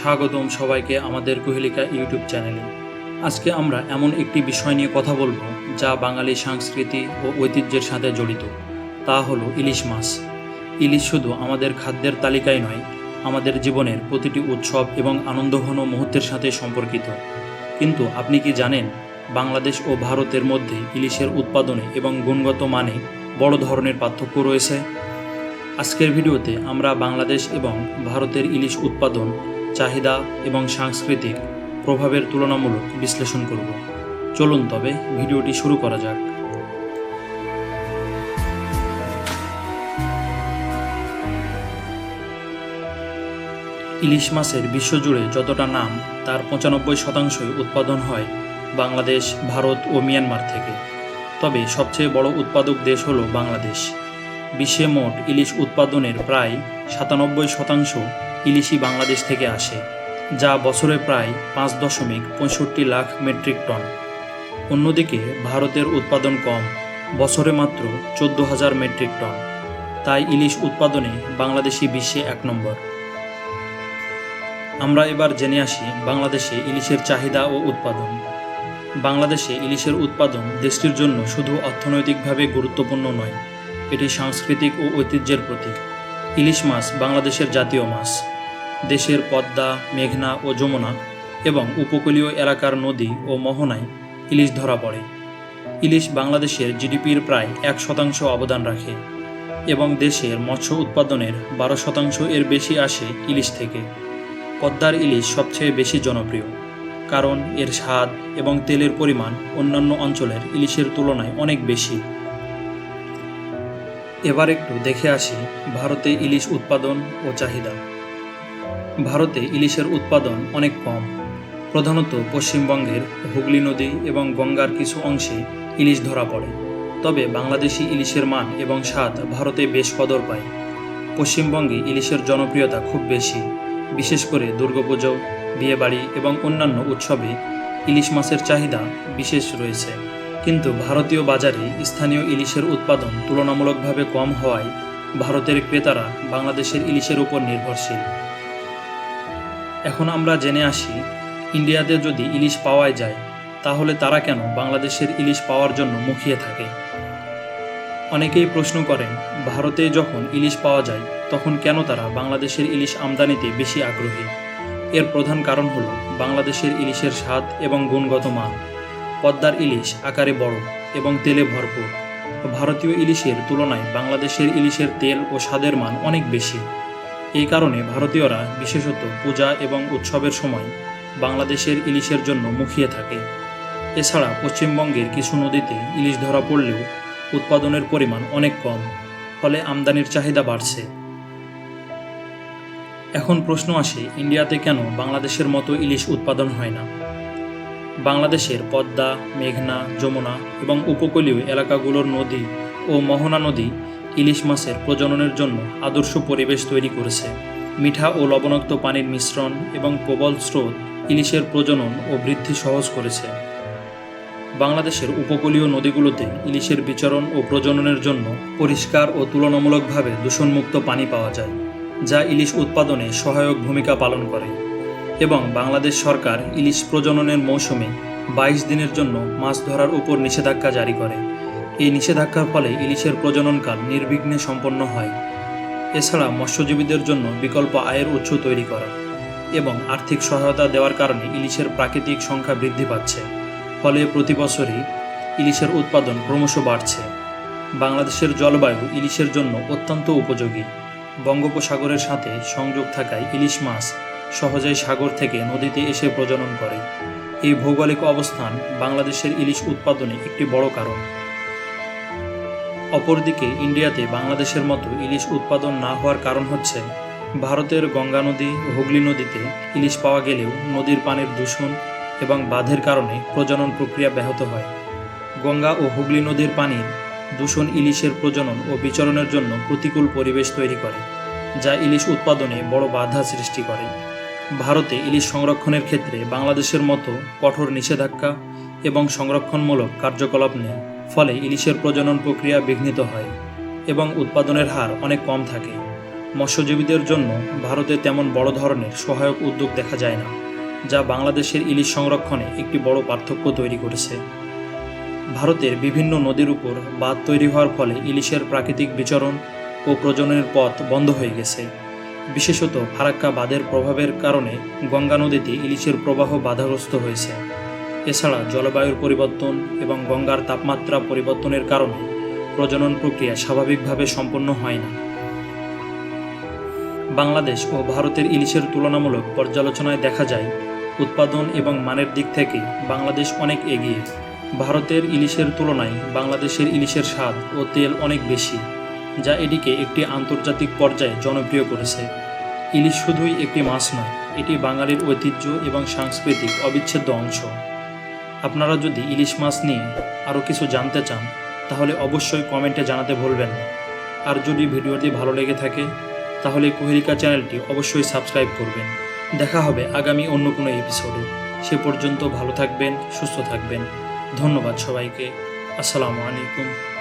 স্বাগতম সবাইকে আমাদের কোহেলিকা ইউটিউব চ্যানেলে। আজকে আমরা এমন একটি বিষয় নিয়ে কথা বলব, যা বাঙালি সংস্কৃতি ও ঐতিহ্যের সাথে জড়িত। তা হলো ইলিশ মাছ। ইলিশ শুধু আমাদের খাদ্যের তালিকায় নয়, আমাদের জীবনের প্রতিটি উৎসব এবং আনন্দঘন মুহূর্তের সাথে সম্পর্কিত। কিন্তু আপনি কি জানেন, বাংলাদেশ ও ভারতের মধ্যে ইলিশের উৎপাদনে এবং গুণগত মানে বড় ধরনের পার্থক্য রয়েছে? আজকের ভিডিওতে আমরা বাংলাদেশ এবং ভারতের ইলিশ উৎপাদন চাহিদা এবং সাংস্কৃতিক প্রভাবের তুলনামূলক বিশ্লেষণ করব। চলুন তবে ভিডিওটি শুরু করা যাক। ইলিশ মাছের বিশ্বজুড়ে যতটা নাম, তার পঁচানব্বই শতাংশই উৎপাদন হয় বাংলাদেশ, ভারত ও মিয়ানমার থেকে। তবে সবচেয়ে বড় উৎপাদক দেশ হলো বাংলাদেশ। বিশ্বে মোট ইলিশ উৎপাদনের প্রায় সাতানব্বই শতাংশ ইলিশই বাংলাদেশ থেকে আসে, যা বছরে প্রায় পাঁচ দশমিক পঁয়ষট্টি লাখ মেট্রিক টন। অন্যদিকে ভারতের উৎপাদন কম, বছরে মাত্র চোদ্দ হাজার মেট্রিক টন। তাই ইলিশ উৎপাদনে বাংলাদেশি বিশ্বে এক নম্বর। আমরা এবার জেনে আসি বাংলাদেশে ইলিশের চাহিদা ও উৎপাদন। বাংলাদেশে ইলিশের উৎপাদন দেশটির জন্য শুধু অর্থনৈতিকভাবে গুরুত্বপূর্ণ নয় এটি সাংস্কৃতিক ও ঐতিহ্যের প্রতীক। ইলিশ মাছ বাংলাদেশের জাতীয় মাছ। দেশের পদ্মা, মেঘনা ও যমুনা এবং উপকূলীয় এলাকার নদী ও মোহনায় ইলিশ ধরা পড়ে। ইলিশ বাংলাদেশের জিডিপির প্রায় এক শতাংশ অবদান রাখে এবং দেশের মৎস্য উৎপাদনের বারো শতাংশ এর বেশি আসে ইলিশ থেকে। পদ্মার ইলিশ সবচেয়ে বেশি জনপ্রিয় কারণ এর স্বাদ এবং তেলের পরিমাণ অন্যান্য অঞ্চলের ইলিশের তুলনায় অনেক বেশি। এবার একটু দেখে আসি ভারতে ইলিশ উৎপাদন ও চাহিদা। ভারতে ইলিশের উৎপাদন অনেক কম। প্রধানত পশ্চিমবঙ্গের হুগলি নদী এবং গঙ্গার কিছু অংশে ইলিশ ধরা পড়ে। তবে বাংলাদেশি ইলিশের মান এবং স্বাদ ভারতে বেশ কদর পায়। পশ্চিমবঙ্গে ইলিশের জনপ্রিয়তা খুব বেশি। বিশেষ করে দুর্গাপুজো, বিয়েবাড়ি এবং অন্যান্য উৎসবে ইলিশ মাছের চাহিদা বিশেষ রয়েছে। কিন্তু ভারতীয় বাজারে স্থানীয় ইলিশের উৎপাদন তুলনামূলকভাবে কম হওয়ায় ভারতের ক্রেতারা বাংলাদেশের ইলিশের উপর নির্ভরশীল। এখন আমরা জেনে আসি, ইন্ডিয়াতে যদি ইলিশ পাওয়া যায়, তাহলে তারা কেন বাংলাদেশের ইলিশ পাওয়ার জন্য মুখিয়ে থাকে? অনেকেই প্রশ্ন করেন, ভারতে যখন ইলিশ পাওয়া যায়, তখন কেন তারা বাংলাদেশের ইলিশ আমদানিতে বেশি আগ্রহী? এর প্রধান কারণ হল বাংলাদেশের ইলিশের স্বাদ এবং গুণগত মান। পদ্মার ইলিশ আকারে বড় এবং তেলে ভরপুর। ভারতীয় ইলিশের তুলনায় বাংলাদেশের ইলিশের তেল ও স্বাদের মান অনেক বেশি। এই কারণে ভারতীয়রা বিশেষত পূজা এবং উৎসবের সময় বাংলাদেশের ইলিশের জন্য মুখিয়ে থাকে। এছাড়া পশ্চিমবঙ্গের কিছু নদীতে ইলিশ ধরা পড়লেও উৎপাদনের পরিমাণ অনেক কম, ফলে আমদানির চাহিদা বাড়ছে। এখন প্রশ্ন আসে, ইন্ডিয়াতে কেন বাংলাদেশের মতো ইলিশ উৎপাদন হয় না? বাংলাদেশের পদ্মা, মেঘনা, যমুনা এবং উপকূলীয় এলাকাগুলোর নদী ও মোহনা নদী ইলিশ মাছের প্রজননের জন্য আদর্শ পরিবেশ তৈরি করেছে। মিঠা ও লবণাক্ত পানির মিশ্রণ এবং প্রবল স্রোত ইলিশের প্রজনন ও বৃদ্ধি সহজ করেছে। বাংলাদেশের উপকূলীয় নদীগুলোতে ইলিশের বিচরণ ও প্রজননের জন্য পরিষ্কার ও তুলনামূলকভাবে দূষণমুক্ত পানি পাওয়া যায়, যা ইলিশ উৎপাদনে সহায়ক ভূমিকা পালন করে। এবং বাংলাদেশ সরকার ইলিশ প্রজননের মৌসুমে বাইশ দিনের জন্য মাছ ধরার উপর নিষেধাজ্ঞা জারি করে। এই নিষেধাজ্ঞার ফলে ইলিশের প্রজননকাল নির্বিঘ্নে সম্পন্ন হয়। এছাড়া মৎস্যজীবীদের জন্য বিকল্প আয়ের উৎস তৈরি করা এবং আর্থিক সহায়তা দেওয়ার কারণে ইলিশের প্রাকৃতিক সংখ্যা বৃদ্ধি পাচ্ছে। ফলে প্রতি বছরই ইলিশের উৎপাদন ক্রমশ বাড়ছে। বাংলাদেশের জলবায়ু ইলিশের জন্য অত্যন্ত উপযোগী। বঙ্গোপসাগরের সাথে সংযোগ থাকায় ইলিশ মাছ সহজেই সাগর থেকে নদীতে এসে প্রজনন করে। এই ভৌগোলিক অবস্থান বাংলাদেশের ইলিশ উৎপাদনে একটি বড় কারণ। অপরদিকে, ইন্ডিয়াতে বাংলাদেশের মতো ইলিশ উৎপাদন না হওয়ার কারণ হচ্ছে, ভারতের গঙ্গা নদী, হুগলি নদীতে ইলিশ পাওয়া গেলেও নদীর পানির দূষণ এবং বাঁধের কারণে প্রজনন প্রক্রিয়া ব্যাহত হয়। গঙ্গা ও হুগলি নদীর পানির দূষণ ইলিশের প্রজনন ও বিচরণের জন্য প্রতিকূল পরিবেশ তৈরি করে, যা ইলিশ উৎপাদনে বড় বাধা সৃষ্টি করে। ভারতে ইলিশ সংরক্ষণের ক্ষেত্রে বাংলাদেশের মতো কঠোর নিষেধাজ্ঞা এবং সংরক্ষণমূলক কার্যকলাপ নেই। ফলে ইলিশের প্রজনন প্রক্রিয়া বিঘ্নিত হয় এবং উৎপাদনের হার অনেক কম থাকে। মৎস্যজীবীদের জন্য ভারতে তেমন বড় ধরনের সহায়ক উদ্যোগ দেখা যায় না, যা বাংলাদেশের ইলিশ সংরক্ষণে একটি বড় পার্থক্য তৈরি করেছে। ভারতের বিভিন্ন নদীর উপর বাঁধ তৈরি হওয়ার ফলে ইলিশের প্রাকৃতিক বিচরণ ও প্রজননের পথ বন্ধ হয়ে গেছে। বিশেষত ফারাক্কা বাঁধের প্রভাবের কারণে গঙ্গা নদীতে ইলিশের প্রবাহ বাধাগ্রস্ত হয়েছে। এছাড়া জলবায়ুর পরিবর্তন এবং গঙ্গার তাপমাত্রা পরিবর্তনের কারণে প্রজনন প্রক্রিয়া স্বাভাবিকভাবে সম্পন্ন হয় না। বাংলাদেশ ও ভারতের ইলিশের তুলনামূলক পর্যালোচনায় দেখা যায়, উৎপাদন এবং মানের দিক থেকে বাংলাদেশ অনেক এগিয়ে। ভারতের ইলিশের তুলনায় বাংলাদেশের ইলিশের স্বাদ ও তেল অনেক বেশি। যা এটিকে একটি আন্তর্জাতিক পর্যায়ে জনপ্রিয় করেছে। ইলিশ শুধুই একটি মাছ নয়, এটি বাঙালির ঐতিহ্য এবং সাংস্কৃতিক অবিচ্ছেদ্য অংশ। আপনারা যদি ইলিশ মাছ নিয়ে আরও কিছু জানতে চান, তাহলে অবশ্যই কমেন্টে জানাতে ভুলবেন আর যদি ভিডিওটি ভালো লেগে থাকে, তাহলে কুহেরিকা চ্যানেলটি অবশ্যই সাবস্ক্রাইব করবেন। দেখা হবে আগামী অন্য কোনো এপিসোডে। সে পর্যন্ত ভালো থাকবেন, সুস্থ থাকবেন। ধন্যবাদ সবাইকে। আসসালামু আলাইকুম।